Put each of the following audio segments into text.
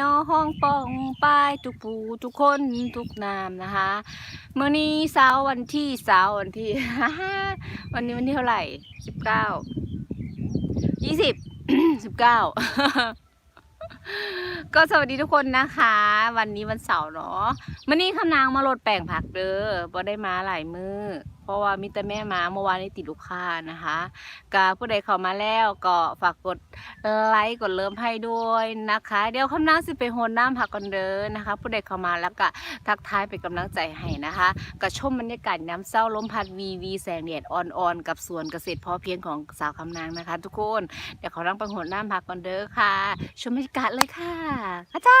น้อห้องป้องป้ายทุกผู้ทุกคนทุกนามนะคะเมื่อนี้เสาร์วันที่เสาร์วันที่ วันนี้วันที่เท่าไหร่สิบเก้ายี่สิบสิบเก้าก็สวัสดีทุกคนนะคะ วันนี้วันเสาร์เนาะเมื่อนี้คำนางมาโหลดแป้งผักเด้อบ่ได้มาหลายมือ เพราะว่ามีแต่แม่มาเมื่อวานนี้ติดลูกค้านะคะก็ผู้ใดเข้ามาแล้วก็ฝากกดไลค์กดเริ่มให้ด้วยนะคะ เดี๋ยวคำนั้นสิไปโหนน้ำผักกันเดินนะคะ ผู้ใดเข้ามาแล้วก็ทักทายเป็นกำลังใจให้นะคะก็ชมบรรยากาศน้ำเศร้าล้มพัดวีวีแสงแดดอ่อนๆกับสวนเกษตรพอเพียงของสาวคำนางนะคะ ทุกคนเดี๋ยวขอนั่งไปโหนน้ำผักกันเด้อค่ะ ชมบรรยากาศเลยค่ะข้าจ้า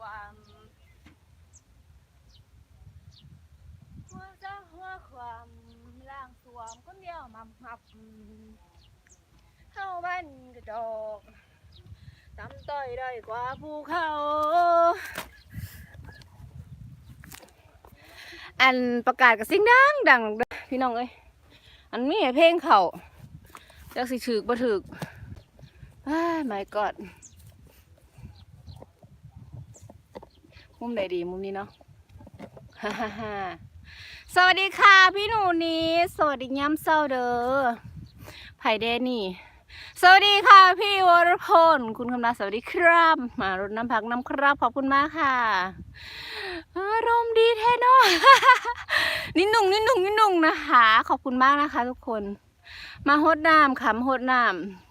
ความหัวซักหัวความล่างสวมคนเดียวมับมับเฮาบ้านกระจอกตำต้อยได้กว่าภูเขา อันประกาศกับสิ่งดังดังเด้อพี่น้องเอ้ยอันมีให้เพลงเขาจักสิถึกบ่ถึกอ้าย my god มุมไหนดีมุมนี้เนาะฮ่าฮ่าสวัสดีค่ะพี่หนูนี้สวัสดีย้ำเศร้าเด้อไผ่แดนี่ สวัสดีค่ะพี่วรพลคุณคำนาสวัสดีครับ มารดน้ำผักน้ำครับขอบคุณมากค่ะ อารมณ์ดีแท้เนาะนิดหนุ่งนิดหนุ่งนิดหนุ่งนะคะ ขอบคุณมากนะคะ ทุกคน มาฮดน้ำขำฮดน้ำ